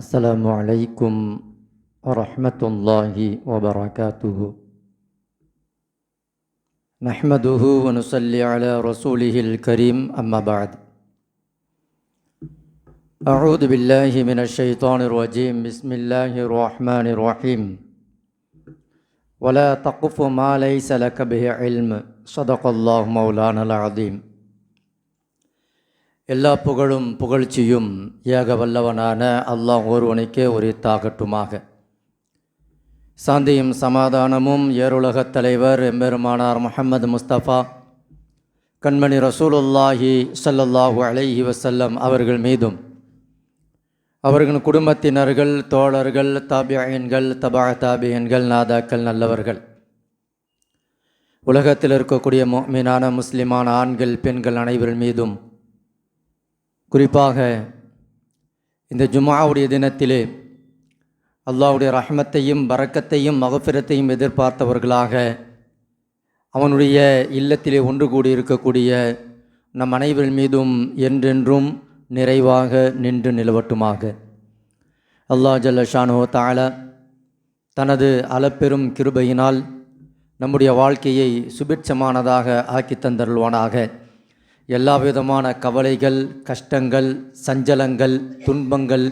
السلام عليكم ورحمة الله وبركاته نحمده ونصلي على رسوله الكريم أما بعد أعوذ بالله من الشيطان الرجيم بسم الله الرحمن الرحيم ولا تقف ما ليس لك به எல்லா புகழும் புகழ்ச்சியும் ஏக வல்லவனான அல்லாஹ் ஒருவனுக்கே உரித்தாகட்டுமாக. சாந்தியும் சமாதானமும் ஏருலகத் தலைவர் எம்பெருமானார் முஹம்மது முஸ்தபா கண்மணி ரசூலுல்லாஹி சல்லல்லாஹு அலைஹி வசல்லம் அவர்கள் மீதும் அவர்களின் குடும்பத்தினர்கள் தோழர்கள் தாபியன்கள் தபா தாபியன்கள் நாதாக்கள் நல்லவர்கள். உலகத்தில் இருக்கக்கூடிய மீனான முஸ்லிமான ஆண்கள் பெண்கள் அனைவர் மீதும் குறிப்பாக இந்த ஜுமாவுடைய தினத்திலே அல்லாவுடைய ரஹமத்தையும் வரக்கத்தையும் மகப்பிரத்தையும் எதிர்பார்த்தவர்களாக அவனுடைய இல்லத்திலே ஒன்று கூடி இருக்கக்கூடிய நம் அனைவர் மீதும் என்றென்றும் நிறைவாக நின்று நிலவட்டுமாக. அல்லாஹ் ஜல்ல ஷானோ தால தனது அளப்பெரும் கிருபையினால் நம்முடைய வாழ்க்கையை சுபிட்சமானதாக ஆக்கி தந்தருள்வானாக. எல்லா விதமான கவலைகள் கஷ்டங்கள் சஞ்சலங்கள் துன்பங்கள்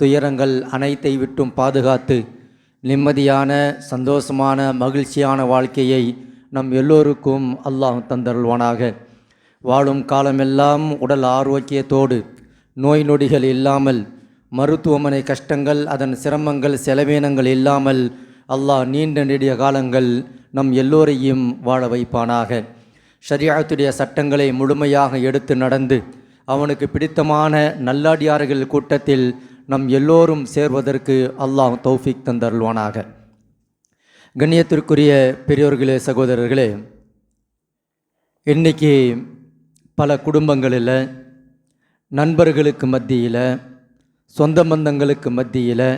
துயரங்கள் அனைத்தை விட்டும் பாதுகாத்து நிம்மதியான சந்தோஷமான மகிழ்ச்சியான வாழ்க்கையை நம் எல்லோருக்கும் அல்லாஹ் தந்தருள்வானாக. வாழும் காலமெல்லாம் உடல் ஆரோக்கியத்தோடு நோய் நொடிகள் இல்லாமல் மருத்துவமனை கஷ்டங்கள் அதன் சிரமங்கள் செலவீனங்கள் இல்லாமல் அல்லாஹ் நீண்ட நெடிய காலங்கள் நம் எல்லோரையும் வாழ வைப்பானாக. ஷரியாத்துடைய சட்டங்களை முழுமையாக எடுத்து நடந்து அவனுக்கு பிடித்தமான நல்லாடியார்கள் கூட்டத்தில் நம் எல்லோரும் சேர்வதற்கு அல்லாஹ் தௌஃபிக் தந்தருள்வானாக. கண்ணியத்திற்குரிய பெரியோர்களே சகோதரர்களே இன்றைக்கி பல குடும்பங்களில் நண்பர்களுக்கு மத்தியில் சொந்த பந்தங்களுக்கு மத்தியில்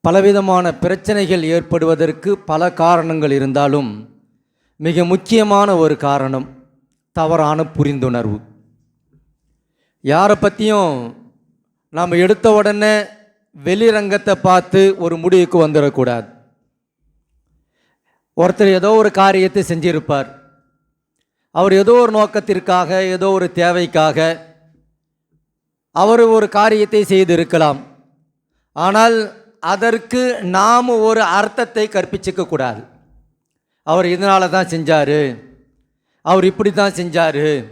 பலவிதமான பிரச்சனைகள் ஏற்படுவதற்கு பல காரணங்கள் இருந்தாலும் மிக முக்கியமான ஒரு காரணம் தவறான புரிந்துணர்வு. யாரை பற்றியும் நாம் எடுத்த உடனே வெளிரங்கத்தை பார்த்து ஒரு முடிவுக்கு வந்துடக்கூடாது. ஒருத்தர் ஏதோ ஒரு காரியத்தை செஞ்சிருப்பார். அவர் ஏதோ ஒரு நோக்கத்திற்காக ஏதோ ஒரு தேவைக்காக அவர் ஒரு காரியத்தை செய்திருக்கலாம். ஆனால் அதற்கு நாம் ஒரு அர்த்தத்தை கற்பிச்சிக்க கூடாது அவர் இதனால தான் செஞ்சார். அவர் இப்படி தான் செஞ்சார்.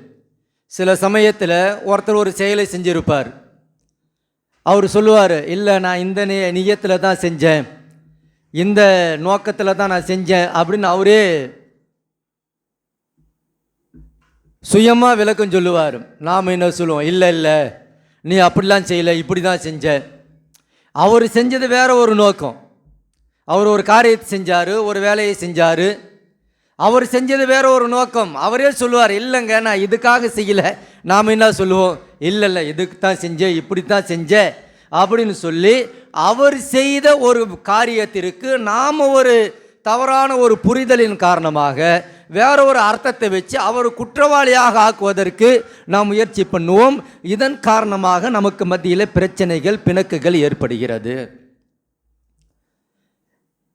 சில சமயத்தில் ஒருத்தர் ஒரு செயலை செஞ்சிருப்பார். அவர் சொல்லுவார் இல்லை நான் இந்த நியத்தில் தான் செஞ்சேன். இந்த நோக்கத்தில் தான் நான் செஞ்சேன். அப்படின்னு அவரே சுயமாக விளக்கம் சொல்லுவார். நாம் என்ன சொல்லுவோம்? இல்லை இல்லை. நீ அப்படிலாம் செய்யலை. இப்படி தான் செஞ்ச. அவர் செஞ்சது வேற ஒரு நோக்கம். அவர் ஒரு காரியத்தை செஞ்சார் ஒரு வேலையை செஞ்சார். அவர் செஞ்சது வேற ஒரு நோக்கம். அவரே சொல்லுவார் இல்லைங்க நான் இதுக்காக செய்யலை. நாம் என்ன சொல்லுவோம்? இல்லை இல்லை இதுக்கு தான் செஞ்சேன் இப்படி தான் செஞ்சேன் அப்படின்னு சொல்லி அவர் செய்த ஒரு காரியத்திற்கு நாம் ஒரு தவறான ஒரு புரிதலின் காரணமாக வேற ஒரு அர்த்தத்தை வச்சு அவர் குற்றவாளியாக ஆக்குவதற்கு நாம் முயற்சி பண்ணுவோம். இதன் காரணமாக நமக்கு மத்தியில் பிரச்சனைகள் பிணக்குகள் ஏற்படுகிறது.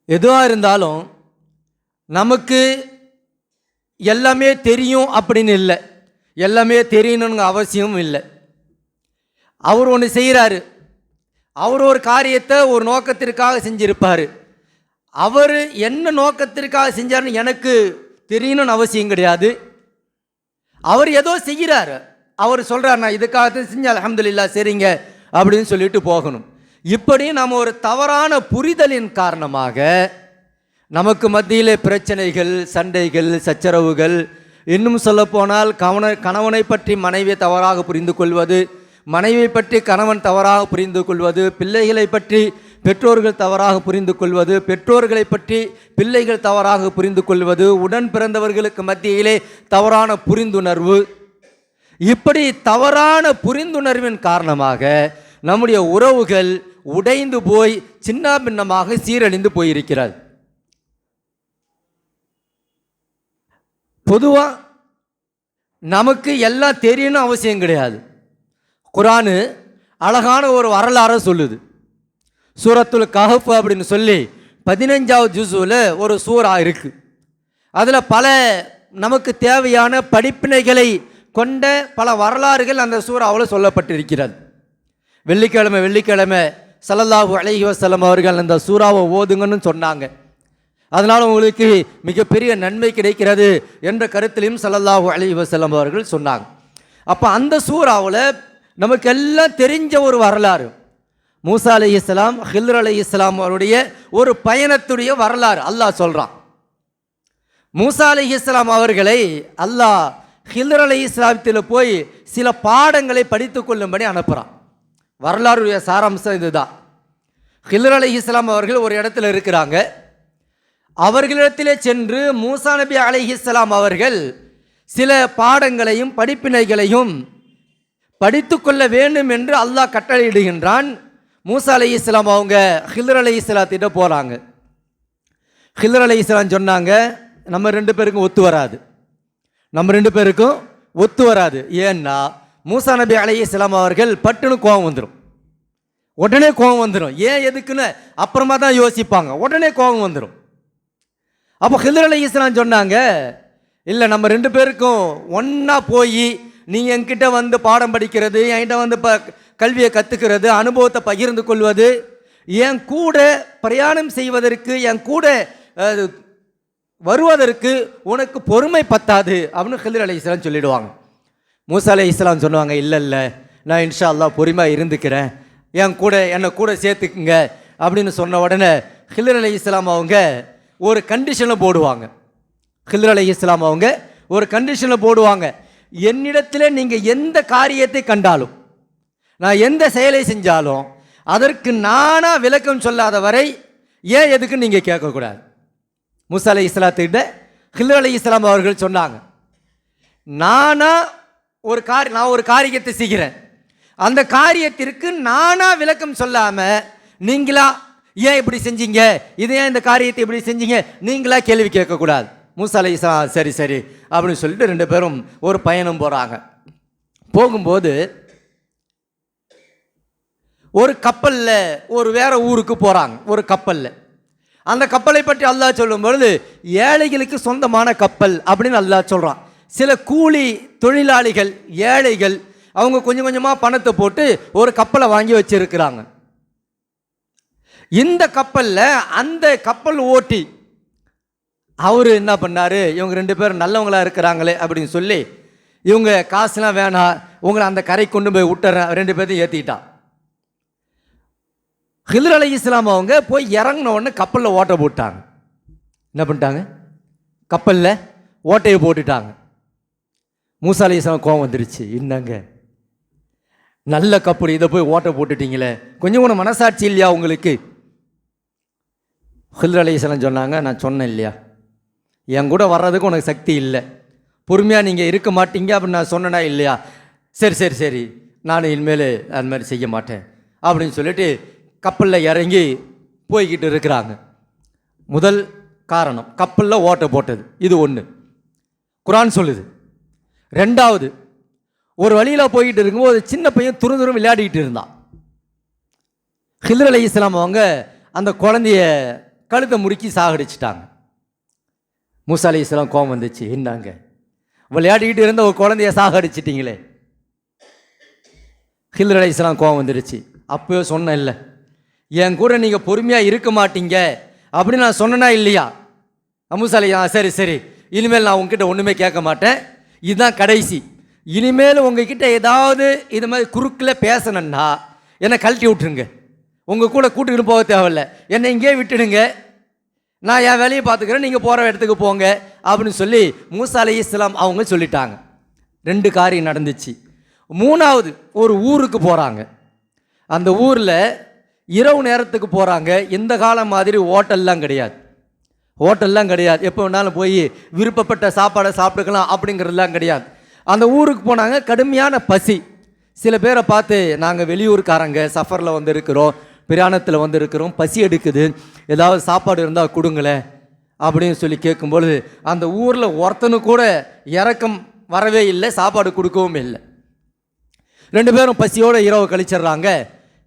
எதுவாக இருந்தாலும் நமக்கு எல்லாமே தெரியும் அப்படின்னு இல்லை. எல்லாமே தெரியணுங்க அவசியமும் இல்லை. அவர் ஒன்று செய்கிறாரு அவர் ஒரு காரியத்தை ஒரு நோக்கத்திற்காக செஞ்சிருப்பார். அவர் என்ன நோக்கத்திற்காக செஞ்சார்னு எனக்கு தெரியணும்னு அவசியம் கிடையாது. அவர் ஏதோ செய்கிறார். அவர் சொல்கிறார் நான் இதுக்காக செஞ்சு அலமதுல்லா சரிங்க. அப்படின்னு சொல்லிட்டு போகணும். இப்படி நாம் ஒரு தவறான புரிதலின் காரணமாக நமக்கு மத்தியில் பிரச்சனைகள் சண்டைகள் சச்சரவுகள் இன்னும் சொல்லப்போனால் கவன கணவனை பற்றி மனைவியை தவறாக புரிந்து கொள்வது மனைவியை பற்றி கணவன் தவறாக புரிந்து கொள்வது பிள்ளைகளை பற்றி பெற்றோர்கள் தவறாக புரிந்து கொள்வது பெற்றோர்களை பற்றி பிள்ளைகள் தவறாக புரிந்து கொள்வது உடன் பிறந்தவர்களுக்கு மத்தியிலே தவறான புரிந்துணர்வு. இப்படி தவறான புரிந்துணர்வின் காரணமாக நம்முடைய உறவுகள் உடைந்து போய் சின்ன பின்னமாக சீரழிந்து போயிருக்கிறது பொதுவாக நமக்கு எல்லாம் தெரியணும் அவசியம் கிடையாது. குரானு அழகான ஒரு வரலாறை சொல்லுது. சூரத்துல் கஹஃப் அப்படின்னு சொல்லி பதினஞ்சாவது ஜுசுவில் ஒரு சூறா இருக்குது அதில் பல நமக்கு தேவையான படிப்பினைகளை கொண்ட பல வரலாறுகள் அந்த சூறாவில் சொல்லப்பட்டிருக்கிறது. வெள்ளிக்கிழமை வெள்ளிக்கிழமை சல்லல்லாஹு அலைஹி வசலம் அவர்கள் அந்த சூறாவை ஓதுங்கன்னு சொன்னாங்க. அதனால் உங்களுக்கு மிகப்பெரிய நன்மை கிடைக்கிறது என்ற கருத்திலையும் சல்லல்லாஹு அலைஹி வசலம் அவர்கள் சொன்னாங்க. அப்போ அந்த சூறாவில் நமக்கு எல்லாம் தெரிஞ்ச ஒரு வரலாறு. மூசா அலி இஸ்லாம் ஹில்ர் அலி இஸ்லாம் அவருடைய ஒரு பயணத்துடைய வரலாறு அல்லாஹ் சொல்கிறான் மூசா அலி இஸ்லாம் அவர்களை அல்லாஹ் ஹில்ர் அலி இஸ்லாமத்தில் போய் சில பாடங்களை படித்து கொள்ளும்படி அனுப்புகிறான் வரலாறுடைய சாராம்சம் இதுதான். ஹிலர் அலி இஸ்லாம் அவர்கள் ஒரு இடத்துல இருக்கிறாங்க. அவர்களிடத்திலே சென்று மூசா நபி அலைஹிஸ்ஸலாம் அவர்கள் சில பாடங்களையும் படிப்பினைகளையும் படித்து கொள்ள வேண்டும் என்று அல்லாஹ் கட்டளையிடுகின்றான். மூசா அலி இஸ்லாம் அவங்க ஹில்ர் அலி இஸ்லாத்திட்ட போகிறாங்க ஹில்ர் அலி இஸ்லாம் சொன்னாங்க நம்ம ரெண்டு பேருக்கும் ஒத்து வராது. நம்ம ரெண்டு பேருக்கும் ஒத்து வராது. ஏன்னா மூசா நபி அலை இஸ்லாம் அவர்கள் பட்டுன்னு கோபம் வந்துடும் உடனே கோபம் வந்துடும் ஏன் எதுக்குன்னு அப்புறமா தான் யோசிப்பாங்க. உடனே கோபம் வந்துடும் அப்போ ஹிதர் அலி இஸ்லாம் சொன்னாங்க இல்லை நம்ம ரெண்டு பேருக்கும் ஒன்றா போய் நீங்கள் என்கிட்ட வந்து பாடம் படிக்கிறது என்கிட்ட வந்து ப கல்வியை கற்றுக்கிறது அனுபவத்தை பகிர்ந்து கொள்வது என் கூட பிரயாணம் செய்வதற்கு என் கூட வருவதற்கு உனக்கு பொறுமை பத்தாது. அப்படின்னு ஹிதர் அலி இஸ்லாம் சொல்லிடுவாங்க. மூசாலே இஸ்லாம் சொல்லுவாங்க இல்லை இல்லை நான் இன்ஷா அல்லா பொறுமையாக இருந்துக்கிறேன். என் கூட என்னை கூட சேர்த்துக்குங்க. அப்படின்னு சொன்ன உடனே ஹில்ர் அலி இஸ்லாம் அவங்க ஒரு கண்டிஷனில் போடுவாங்க. ஹில்லர் அலி இஸ்லாம் அவங்க ஒரு கண்டிஷனில் போடுவாங்க. என்னிடத்தில் நீங்கள் எந்த காரியத்தை கண்டாலும் நான் எந்த செயலை செஞ்சாலும் அதற்கு நானாக விளக்கம் சொல்லாத வரை ஏன் எதுக்கு நீங்கள் கேட்கக்கூடாது. முசா அலி இஸ்லாத்துக்கிட்ட ஹில்லர் அலி இஸ்லாம் அவர்கள் சொன்னாங்க நானாக ஒரு கார் நான் ஒரு காரியத்தை செய்கிறேன். அந்த காரியத்திற்கு நானாக விளக்கம் சொல்லாமல் நீங்களா ஏன் இப்படி செஞ்சீங்க? இது ஏன் இந்த காரியத்தை இப்படி செஞ்சீங்க? நீங்களா கேள்வி கேட்கக்கூடாது. மூசாலை சா சரி சரி அப்படின்னு சொல்லிட்டு ரெண்டு பேரும் ஒரு பயணம் போகிறாங்க போகும்போது ஒரு கப்பலில் ஒரு வேற ஊருக்கு போகிறாங்க ஒரு கப்பலில். அந்த கப்பலை பற்றி அல்லாஹ் சொல்லும் பொழுது ஏழைகளுக்கு சொந்தமான கப்பல் அப்படின்னு அல்லாஹ் சொல்கிறான் சில கூலி தொழிலாளிகள் ஏழைகள் அவங்க கொஞ்சம் கொஞ்சமாக பணத்தை போட்டு ஒரு கப்பலை வாங்கி வச்சுருக்கிறாங்க. இந்த கப்பலில் அந்த கப்பல் ஓட்டி அவர் என்ன பண்ணார்? இவங்க ரெண்டு பேரும் நல்லவங்களாக இருக்கிறாங்களே அப்படின்னு சொல்லி இவங்க காசுலாம் வேணாம் உங்களை அந்த கரை கொண்டு போய் விட்டுறேன் ரெண்டு பேர்த்தையும் ஏற்றிக்கிட்டான் ஹிலர் அலி இஸ்லாம் அவங்க போய் இறங்கின உடனே கப்பலில் ஓட்டை போட்டாங்க. என்ன பண்ணிட்டாங்க? கப்பலில் ஓட்டையை போட்டுட்டாங்க. மூசா கோவம் வந்துருச்சு. என்னங்க நல்ல கப்பல் இதை போய் ஓட்டை போட்டுட்டீங்களே. கொஞ்சம் கூட மனசாட்சி இல்லையா உங்களுக்கு? ஹில்ர் அலி சொன்னாங்க நான் சொன்னேன் இல்லையா? என் கூட வர்றதுக்கு உனக்கு சக்தி இல்லை. பொறுமையாக நீங்கள் இருக்க மாட்டீங்க அப்படின்னு நான் சொன்னேனா இல்லையா? சரி சரி சரி. நான் இனிமேல் அது மாதிரி செய்ய மாட்டேன் அப்படின்னு சொல்லிட்டு கப்பலில் இறங்கி போய்கிட்டு இருக்கிறாங்க. முதல் காரணம் கப்பலில் ஓட்டை போட்டது. இது ஒன்று குரான் சொல்லுது. ரெண்டாவது ஒரு வழியில் போய்கிட்டு இருக்கும்போது ஒரு சின்ன பையன் துரு துரு விளையாடிக்கிட்டு இருந்தான். ஹில்ர் அலி இஸ்லாம் அவங்க அந்த குழந்தைய கழுத்தை முறுக்கி சாகடிச்சிட்டாங்க. மூசா அலி இஸ்லாம் கோவம் வந்துச்சு என்னங்க விளையாடிக்கிட்டு இருந்த ஒரு குழந்தைய சாகடிச்சிட்டிங்களே. ஹில்ர் அலி இஸ்லாம் கோவம் வந்துடுச்சு அப்போ சொன்னேன் இல்லை என் கூட நீங்கள் பொறுமையாக இருக்க மாட்டீங்க. அப்படின்னு நான் சொன்னேன்னா இல்லையா? அமுசாலியா ஆ சரி சரி. இனிமேல் நான் உங்ககிட்ட ஒன்றுமே கேட்க மாட்டேன். இதுதான் கடைசி. இனிமேல் உங்ககிட்ட ஏதாவது இது மாதிரி குறுக்கில் பேசணுன்னா என்னை கழட்டி விட்டுருங்க. உங்கள் கூட கூட்டுக்கிட்டு போக தேவையில்ல. என்னை இங்கேயே விட்டுடுங்க. நான் என் வேலையை பார்த்துக்கிறேன் நீங்கள் போகிற இடத்துக்கு போங்க அப்படின்னு சொல்லி மூசா அலி இஸ்லாம் அவங்க சொல்லிட்டாங்க. ரெண்டு காரியம் நடந்துச்சு. மூணாவது ஒரு ஊருக்கு போகிறாங்க அந்த ஊரில் இரவு நேரத்துக்கு போகிறாங்க இந்த காலம் மாதிரி ஹோட்டல்லாம் கிடையாது. ஹோட்டல்லாம் கிடையாது. எப்போ வேணாலும் போய் விருப்பப்பட்ட சாப்பாடை சாப்பிட்டுக்கலாம் அப்படிங்கிறதுலாம் கிடையாது. அந்த ஊருக்கு போனாங்க கடுமையான பசி. சில பேரை பார்த்து நாங்கள் வெளியூர்காரங்க சஃபரில் வந்து இருக்கிறோம் பிரயாணத்தில் வந்து இருக்கிறோம் பசி எடுக்குது. ஏதாவது சாப்பாடு இருந்தால் கொடுங்களேன் அப்படின்னு சொல்லி கேட்கும்பொழுது அந்த ஊரில் ஒருத்தனு கூட இறக்கம் வரவே இல்லை சாப்பாடு கொடுக்கவும் இல்லை. ரெண்டு பேரும் பசியோடு இரவு கழிச்சிடுறாங்க.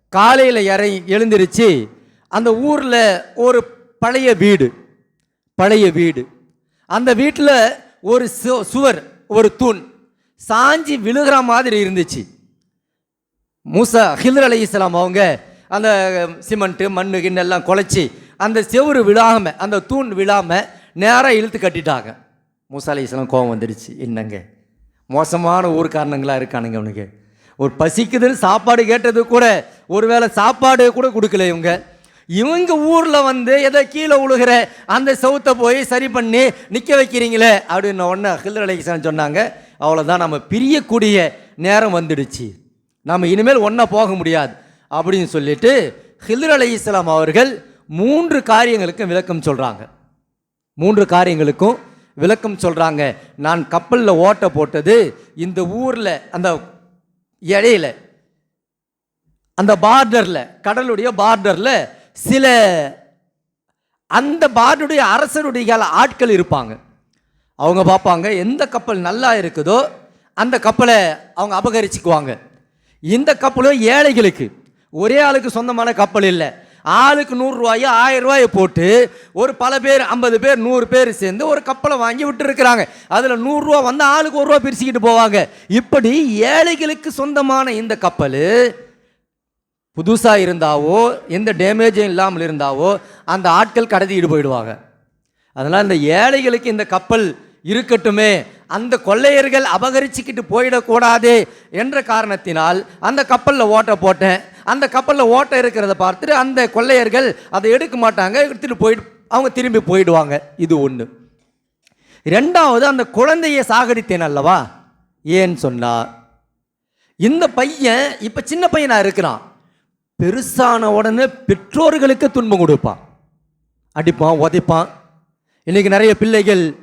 காலையில் இறங்கி எழுந்திருச்சு அந்த ஊரில் ஒரு பழைய வீடு. பழைய வீடு. அந்த வீட்டில் ஒரு சு- சுவர் ஒரு தூண். சாஞ்சி விழுகிற மாதிரி இருந்துச்சு. மூசா ஹில்ர் அலி இஸ்லாம் அவங்க அந்த சிமெண்ட்டு மண்ணு கிண்ணெல்லாம் குலைச்சி அந்த செவுரு விழாமல் அந்த தூண் விழாமல் நேராக இழுத்து கட்டிட்டாங்க. மூசா அலி இஸ்லாம் கோவம் வந்துடுச்சு. என்னங்க? மோசமான ஊர்க்காரனுங்களா இருக்கானுங்க அவனுக்கு ஒரு பசிக்குதுன்னு சாப்பாடு கேட்டது கூட ஒருவேளை சாப்பாடு கூட கொடுக்கல இவங்க. இவங்க ஊரில் வந்து ஏதோ கீழே உழுகிற அந்த சவுத்தை போய் சரி பண்ணி நிற்க வைக்கிறீங்களே அப்படின்னு ஒன்று ஹில்ர் அலி சொன்னாங்க. அவ்வளோதான் நம்ம பிரியக்கூடிய நேரம் வந்துடுச்சு. நம்ம இனிமேல் ஒன்றா போக முடியாது அப்படின்னு சொல்லிட்டு ஹில்ர் அலி இஸ்லாம் அவர்கள் மூன்று காரியங்களுக்கும் விளக்கம் சொல்கிறாங்க மூன்று காரியங்களுக்கும் விளக்கம் சொல்கிறாங்க நான் கப்பலில் ஓட்ட போட்டது இந்த ஊரில் அந்த இடையில அந்த பார்டரில் கடலுடைய பார்டரில் சில அந்த பார்டருடைய அரசருடைய ஆட்கள் இருப்பாங்க. அவங்க பார்ப்பாங்க எந்த கப்பல் நல்லா இருக்குதோ அந்த கப்பலை அவங்க அபகரிச்சுக்குவாங்க. இந்த கப்பலும் ஏழைகளுக்கு. ஒரே ஆளுக்கு சொந்தமான கப்பல் இல்லை. ஆளுக்கு நூறுரூவாயோ ஆயிரம் ரூபாயை போட்டு ஒரு பல பேர் ஐம்பது பேர் நூறு பேர் சேர்ந்து ஒரு கப்பலை வாங்கி விட்டுருக்குறாங்க. அதில் நூறுரூவா வந்து ஆளுக்கு ஒரு ரூபா பிரிச்சுக்கிட்டு போவாங்க. இப்படி ஏழைகளுக்கு சொந்தமான இந்த கப்பல் புதுசாக இருந்தாவோ எந்த டேமேஜும் இல்லாமல் இருந்தாவோ அந்த ஆட்கள் கடத்திட்டு போயிடுவாங்க அதனால் இந்த ஏழைகளுக்கு இந்த கப்பல் இருக்கட்டுமே அந்த கொள்ளையர்கள் அபகரிச்சுக்கிட்டு போயிடக்கூடாது என்ற காரணத்தினால் அந்த கப்பலில் ஓட்டை போட்டேன். அந்த கப்பலில் ஓட்டை இருக்கிறத பார்த்துட்டு அந்த கொள்ளையர்கள் அதை எடுக்க மாட்டாங்க எடுத்துகிட்டு போயிட்டு அவங்க திரும்பி போயிடுவாங்க. இது ஒன்று ரெண்டாவது அந்த குழந்தையை சாகடித்தேன் அல்லவா? ஏன்னு சொன்னால் இந்த பையன் இப்போ சின்ன பையனாக இருக்கிறான். பெருசான உடனே பெற்றோர்களுக்கு துன்பம் கொடுப்பான். அடிப்பான் உதைப்பான். இன்றைக்கி நிறைய பிள்ளைகள்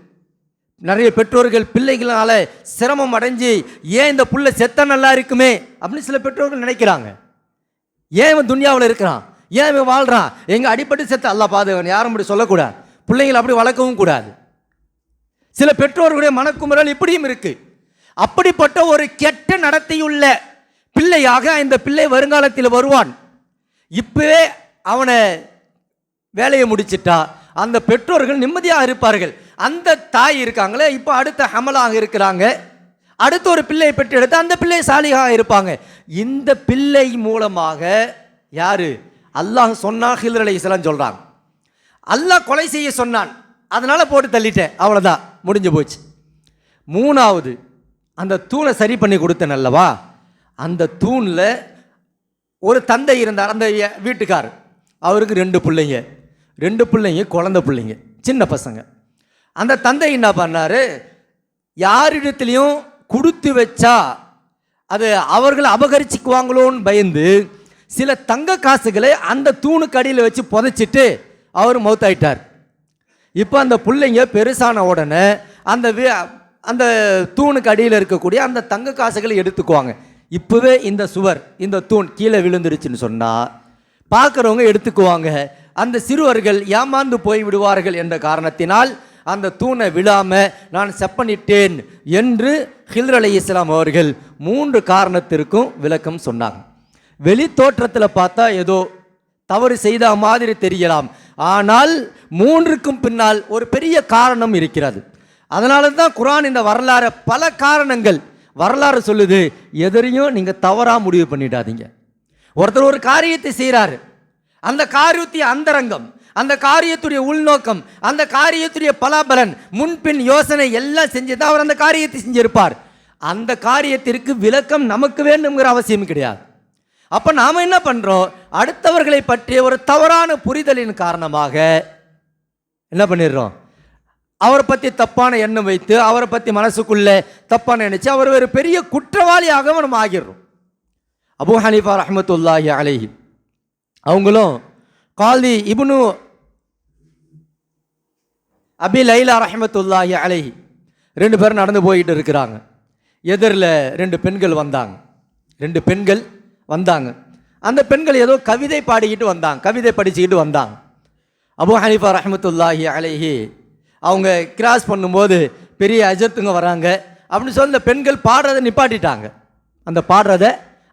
நிறைய பெற்றோர்கள் பிள்ளைகளால் சிரமம் அடைஞ்சு ஏன் இந்த புள்ள செத்த நல்லா இருக்குமே? அப்படின்னு சில பெற்றோர்கள் நினைக்கிறாங்க. ஏன் இவன் துன்யாவில் இருக்கிறான்? ஏன் இவன் வாழ்கிறான் எங்கள் அடிப்பட்டு செத்த அல்ல பாதுகாவன் யாரும் அப்படி சொல்லக்கூடாது. பிள்ளைங்களை அப்படி வளர்க்கவும் கூடாது. சில பெற்றோர்களுடைய மனக்குமுறல் இப்படியும் இருக்குது அப்படிப்பட்ட ஒரு கெட்ட நடத்தையுள்ள பிள்ளையாக இந்த பிள்ளை வருங்காலத்தில் வருவான். இப்பவே அவனை வேலையை முடிச்சிட்டா. அந்த பெற்றோர்கள் நிம்மதியாக இருப்பார்கள். அந்த தாய் இருக்காங்களே இப்போ அடுத்த ஹமலாக இருக்கிறாங்க. அடுத்த ஒரு பிள்ளையை பெற்றெடுத்து அந்த பிள்ளை சாலிகாக இருப்பாங்க. இந்த பிள்ளை மூலமாக யார்? அல்லாஹ் சொன்னா ஹில்ர் இஸ்லாம் சொல்கிறாங்க அல்லாஹ் கொலை செய்ய சொன்னான். அதனால் போட்டு தள்ளிட்டேன். அவ்வளோதான் முடிஞ்சு போச்சு. மூணாவது அந்த தூணை சரி பண்ணி கொடுத்தேன் அல்லவா? அந்த தூணில் ஒரு தந்தை இருந்தார் அந்த வீட்டுக்கார். அவருக்கு ரெண்டு பிள்ளைங்க. ரெண்டு பிள்ளைங்க குழந்த பிள்ளைங்க சின்ன பசங்க. அந்த தந்தை என்ன பண்ணாரு? யாரிடத்துலையும் கொடுத்து வச்சா அது அவர்களை அபகரிச்சுக்குவாங்களோன்னு பயந்து சில தங்க காசுகளை அந்த தூணுக்கு அடியில் வச்சு புதைச்சிட்டு அவர் மௌத்தாயிட்டார். இப்போ அந்த பிள்ளைங்க பெருசான உடனே அந்த அந்த தூணுக்கு அடியில் இருக்கக்கூடிய அந்த தங்க காசுகளை எடுத்துக்குவாங்க. இப்போவே இந்த சுவர் இந்த தூண் கீழே விழுந்துருச்சுன்னு சொன்னால் பார்க்குறவங்க எடுத்துக்குவாங்க. அந்த சிறுவர்கள் ஏமாந்து போய் விடுவார்கள் என்ற காரணத்தினால் அந்த தூணை விழாம நான் செப்பனிட்டேன் என்று ஹில்ர் அலி இஸ்லாம் அவர்கள் மூன்று காரணத்திற்கும் விளக்கம் சொன்னாங்க. வெளி தோற்றத்தில் பார்த்தா ஏதோ தவறு செய்த மாதிரி தெரியலாம். ஆனால் மூன்றுக்கும் பின்னால் ஒரு பெரிய காரணம் இருக்கிறது. அதனால தான் குரான் இந்த வரலாறு பல காரணங்கள் வரலாறு சொல்லுது. எதிரையும் நீங்கள் தவறாக முடிவு பண்ணிடாதீங்க. ஒருத்தர் ஒரு காரியத்தை செய்கிறாரு அந்த காரியத்தை அந்தரங்கம் அந்த காரியத்துடைய உள்நோக்கம் அந்த காரியத்துடைய பலாபலன் முன்பின் யோசனை எல்லாம் செஞ்சு தான் அவர் அந்த காரியத்தை செஞ்சிருப்பார். அந்த காரியத்திற்கு விளக்கம் நமக்கு வேண்டுங்கிற அவசியம் கிடையாது. அப்போ நாம் என்ன பண்ணுறோம் அடுத்தவர்களை பற்றிய ஒரு தவறான புரிதலின் காரணமாக என்ன பண்ணிடுறோம்? அவரை பற்றி தப்பான எண்ணம் வைத்து அவரை பற்றி மனசுக்குள்ளே தப்பான நினைச்சு அவர் ஒரு பெரிய குற்றவாளியாக நம்ம ஆகிடுறோம். அபூ ஹனீஃபா ரஹமத்துல்லாஹி அலேஹி. அவங்களும் காலி இப்னு அபி லைலா ரஹமத்துல்லாஹி அலேஹி. ரெண்டு பேரும் நடந்து போயிட்டு இருக்கிறாங்க. எதிரில் ரெண்டு பெண்கள் வந்தாங்க. ரெண்டு பெண்கள் வந்தாங்க. அந்த பெண்கள் ஏதோ கவிதை பாடிக்கிட்டு வந்தாங்க. கவிதை படிச்சுக்கிட்டு வந்தாங்க. அபூ ஹனீஃபா ரஹமத்துல்லாஹி அலேஹி அவங்க கிராஸ் பண்ணும்போது பெரிய அஜத்துங்க வராங்க. அப்படின்னு சொல்லி இந்த பெண்கள் பாடுறதை நிப்பாட்டிட்டாங்க. அந்த பாடுறதை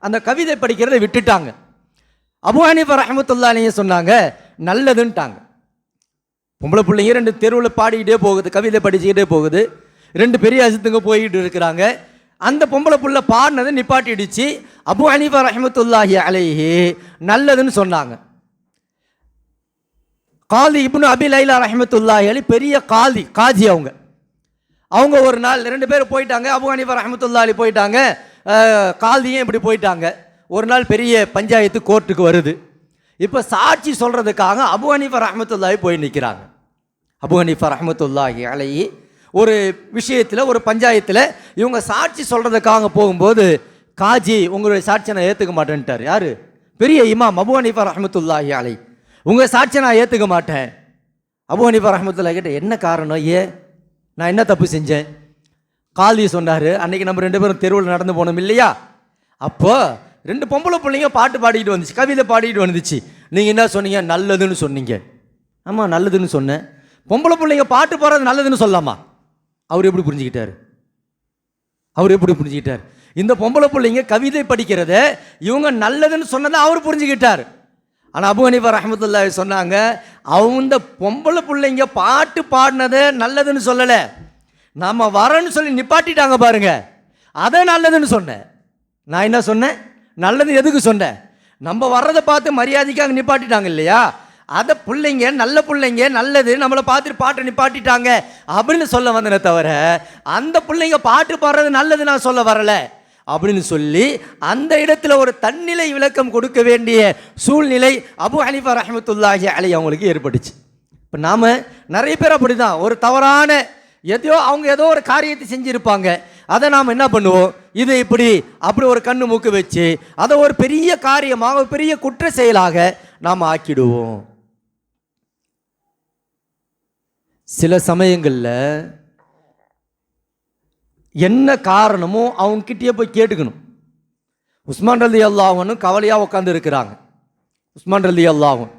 அந்த கவிதை படிக்கிறதை விட்டுட்டாங்க. அபு ஹனீஃபா ரஹமத்துல்லாலேயே சொன்னாங்க நல்லதுன்ட்டாங்க. பொம்பளை பிள்ளைங்க ரெண்டு தெருவில் பாடிக்கிட்டே போகுது கவிதை படிச்சுக்கிட்டே போகுது. ரெண்டு பெரிய அஜத்துங்க போய்கிட்டு இருக்கிறாங்க. அந்த பொம்பளை புள்ள பாடினதை நிப்பாட்டிடுச்சு. அபு ஹனீஃபா ரஹமத்துல்லாஹி அலைஹி நல்லதுன்னு சொன்னாங்க. காதி இப்னு அபி லைலா ரஹமத்துல்லாஹி அலி பெரிய காதி காஜி அவங்க. அவங்க ஒரு நாள் ரெண்டு பேர் போயிட்டாங்க. அபு ஹனீஃபா ரஹமத்துல்லா அலி போயிட்டாங்க. காதியும் இப்படி போயிட்டாங்க. ஒரு நாள் பெரிய பஞ்சாயத்து கோர்ட்டுக்கு வருது. இப்போ சாட்சி சொல்கிறதுக்காக அபு ஹனீஃபா ரஹமத்துல்லாஹி போய் நிற்கிறாங்க அபு ஹனீஃபா ரஹமத்துல்லாஹி அலைஹி ஒரு விஷயத்தில் ஒரு பஞ்சாயத்தில் இவங்க சாட்சி சொல்கிறதுக்காக போகும்போது காஜி உங்களுடைய சாட்சியை நான் ஏற்றுக்க மாட்டேன்ட்டார். யார்? பெரிய இமாம் அபு ஹனீஃபா ரஹமத்துல்லாஹி அலை. உங்கள் சாட்சியை நான் ஏற்றுக்க மாட்டேன். அபு ஹனீஃபா ரஹமத்துல்லா கிட்ட என்ன காரணம்? ஏன் நான் என்ன தப்பு செஞ்சேன்? காலி சொன்னார் அன்றைக்கி நம்ம ரெண்டு பேரும் தெருவில் நடந்து போனோம் இல்லையா? அப்போ ரெண்டு பொம்பளை பிள்ளைங்க பாட்டு பாடிக்கிட்டு வந்துச்சு கவிதை பாடிக்கிட்டு வந்துச்சு. நீங்கள் என்ன சொன்னீங்க? நல்லதுன்னு சொன்னீங்க. ஆமாம் நல்லதுன்னு சொன்னேன். பொம்பளை பிள்ளைங்க பாட்டு பாடுறது நல்லதுன்னு சொல்லலாமா அவர் எப்படி புரிஞ்சுக்கிட்டார்? அவர் எப்படி புரிஞ்சுக்கிட்டார்? இந்த பொம்பளை பிள்ளைங்க கவிதை படிக்கிறத இவங்க நல்லதுன்னு சொன்னதை அவர் புரிஞ்சுக்கிட்டார். ஆனால் அபு ஹனீஃபா ரஹமத்துல்லாஹி சொன்னாங்க அவங்க பொம்பளை பிள்ளைங்க பாட்டு பாடினதை நல்லதுன்னு சொல்லலை. நம்ம வரேன்னு சொல்லி நிப்பாட்டிட்டாங்க பாருங்க. அதை நல்லதுன்னு சொன்னேன். நான் என்ன சொன்னேன்? நல்லது எதுக்கு சொன்னேன்? நம்ம வர்றதை பார்த்து மரியாதைக்காக நிப்பாட்டிட்டாங்க இல்லையா? அதை பிள்ளைங்க நல்ல பிள்ளைங்க நல்லது நம்மளை பார்த்துட்டு பாட்டை நிப்பாட்டிட்டாங்க. அப்படின்னு சொல்ல வந்தனே தவிர அந்த பிள்ளைங்க பாட்டு பாடுறது நல்லது நான் சொல்ல வரலை. அப்படின்னு சொல்லி அந்த இடத்துல ஒரு தன்னிலை விளக்கம் கொடுக்க வேண்டிய சூழ்நிலை அபு ஹனிஃபா ரஹமத்துல்லாஹி அலி அவங்களுக்கு ஏற்பட்டுச்சு. இப்போ நாம் நிறைய பேர் அப்படி தான் ஒரு தவறான எதையோ அவங்க ஏதோ ஒரு காரியத்தை செஞ்சுருப்பாங்க. அதை நாம் என்ன பண்ணுவோம்? இது இப்படி அப்படி ஒரு கண்ணு மூக்கு வச்சு அதை ஒரு பெரிய காரியமாக ஒரு பெரிய குற்ற செயலாக நாம் ஆக்கிடுவோம். சில சமயங்களில் என்ன காரணமோ அவங்கக்கிட்டேயே போய் கேட்டுக்கணும். உஸ்மான் ரலி அல்லாஹனும் கவலையாக உட்காந்து இருக்கிறாங்க. உஸ்மான் ரலி அல்லாஹன்